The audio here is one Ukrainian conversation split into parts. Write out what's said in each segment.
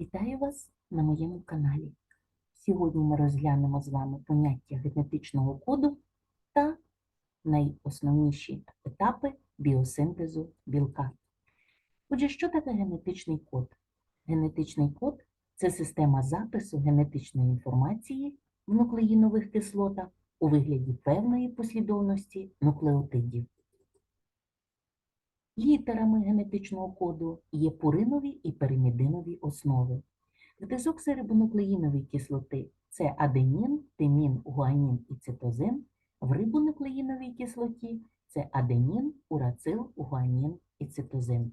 Вітаю вас на моєму каналі. Сьогодні ми розглянемо з вами поняття генетичного коду та найосновніші етапи біосинтезу білка. Отже, що таке генетичний код? Генетичний код це система запису генетичної інформації в нуклеїнових кислотах у вигляді певної послідовності нуклеотидів. Літерами генетичного коду є пуринові і перимідинові основи. В дезоксирибонуклеїновій кислоти це аденін, тимін, гуанін і цитозин. В рибонуклеїновій кислоті це аденін, урацил, гуанін і цитозин.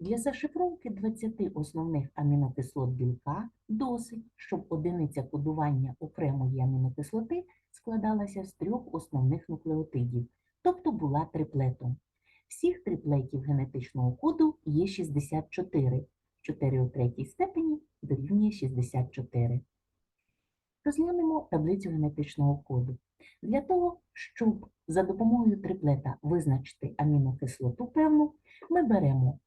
Для зашифровки 20 основних амінокислот білка досить, щоб одиниця кодування окремої амінокислоти складалася з трьох основних нуклеотидів, тобто була триплетом. Всіх триплетів генетичного коду є 64. 4 у третій степені дорівнює 64. Розглянемо таблицю генетичного коду. Для того, щоб за допомогою триплета визначити амінокислоту певну, ми беремо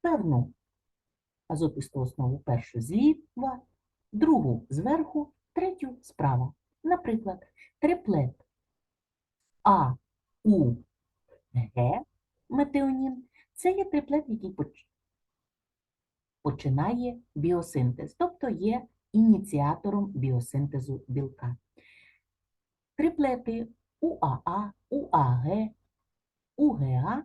певну азотисту основу першу зліва, другу зверху, третю справа. Наприклад, триплет А, У, Г метеонін це є триплет, який починає біосинтез, тобто є ініціатором біосинтезу білка. Триплети УАА, УАГ, УГА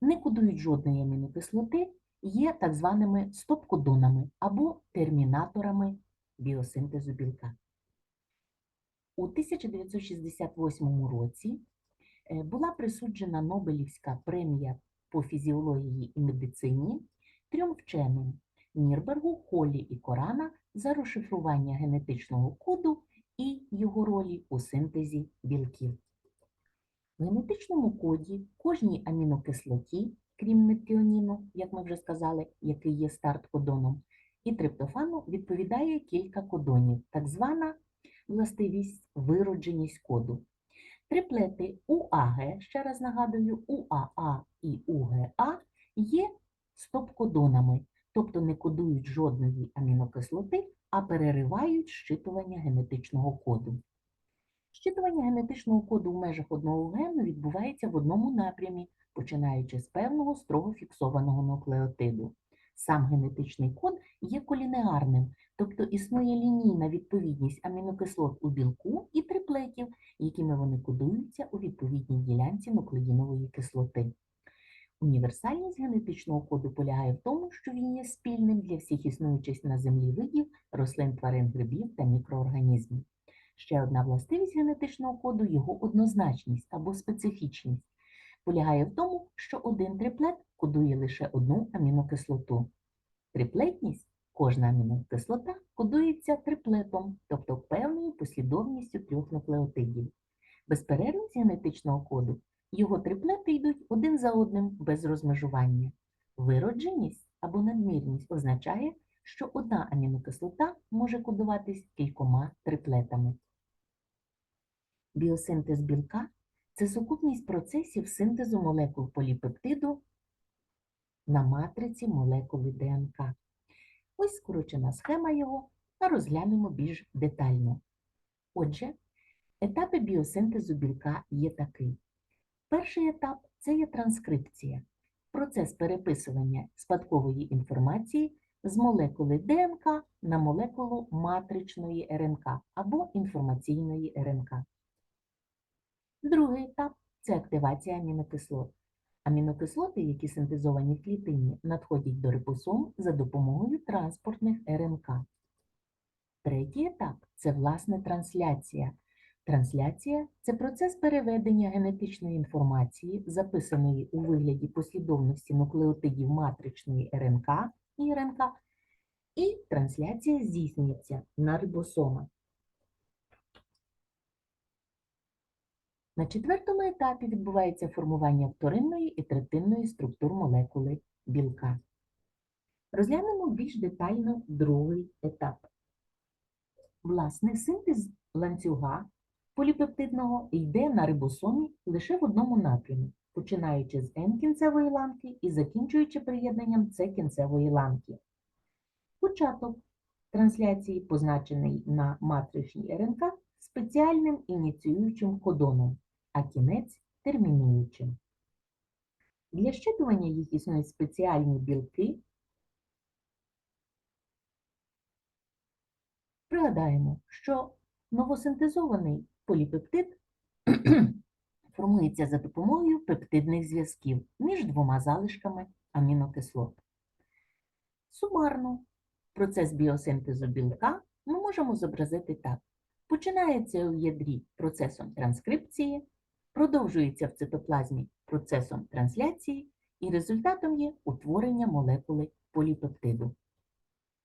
не кодують жодної амінокислоти, є так званими стоп-кодонами або термінаторами біосинтезу білка. У 1968 році була присуджена Нобелівська премія по фізіології і медицині трьом вченим Нірбергу, Холлі і Корана за розшифрування генетичного коду і його ролі у синтезі білків. В генетичному коді кожній амінокислоті, крім метіоніну, як ми вже сказали, який є старт-кодоном, і триптофану відповідає кілька кодонів, так звана властивість виродженість коду. Триплети УАГ, ще раз нагадую, УАА і УГА є стоп-кодонами, тобто не кодують жодної амінокислоти, а переривають щитування генетичного коду. Щитування генетичного коду в межах одного гену відбувається в одному напрямі, починаючи з певного строго фіксованого нуклеотиду. Сам генетичний код є колінеарним, існує лінійна відповідність амінокислот у білку і триплетів, якими вони кодуються у відповідній ділянці нуклеїнової кислоти. Універсальність генетичного коду полягає в тому, що він є спільним для всіх існуючих на землі видів, рослин, тварин, грибів та мікроорганізмів. Ще одна властивість генетичного коду його однозначність або специфічність. Полягає в тому, що один триплет кодує лише одну амінокислоту. Триплетність кожна амінокислота кодується триплетом, тобто певною послідовністю трьох нуклеотидів. Безперервність генетичного коду його триплети йдуть один за одним без розмежування. Виродженість або надмірність означає, що одна амінокислота може кодуватись кількома триплетами. Біосинтез білка це сукупність процесів синтезу молекул поліпептиду на матриці молекули ДНК. Ось скорочена схема його, а розглянемо більш детально. Отже, етапи біосинтезу білка є такий. Перший етап це є транскрипція, процес переписування спадкової інформації з молекули ДНК на молекулу матричної РНК або інформаційної РНК. Другий етап це активація амінокислот. Амінокислоти, які синтезовані в клітині, надходять до рибосом за допомогою транспортних РНК. Третій етап це власне трансляція. Трансляція це процес переведення генетичної інформації, записаної у вигляді послідовності нуклеотидів матричної РНК і РНК, і трансляція здійснюється на рибосомах. На четвертому етапі відбувається формування вторинної і третинної структур молекули білка. Розглянемо більш детально другий етап. Власне, синтез ланцюга поліпептидного йде на рибосомі лише в одному напрямі, починаючи з N кінцевої ланки і закінчуючи приєднанням С кінцевої ланки. Початок трансляції позначений на матричній РНК спеціальним ініціюючим кодоном, а кінець термінуючим. Для щитування їх існують спеціальні білки. Пригадаємо, що новосинтезований поліпептид формується за допомогою пептидних зв'язків між двома залишками амінокислот. Сумарно процес біосинтезу білка ми можемо зобразити так. Починається у ядрі процесом транскрипції, продовжується в цитоплазмі процесом трансляції і результатом є утворення молекули поліпептиду.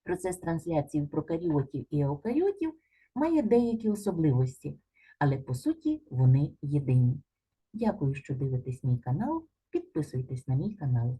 Процес трансляції в прокаріотів і еукаріотів має деякі особливості, але по суті вони єдині. Дякую, що дивитесь мій канал. Підписуйтесь на мій канал.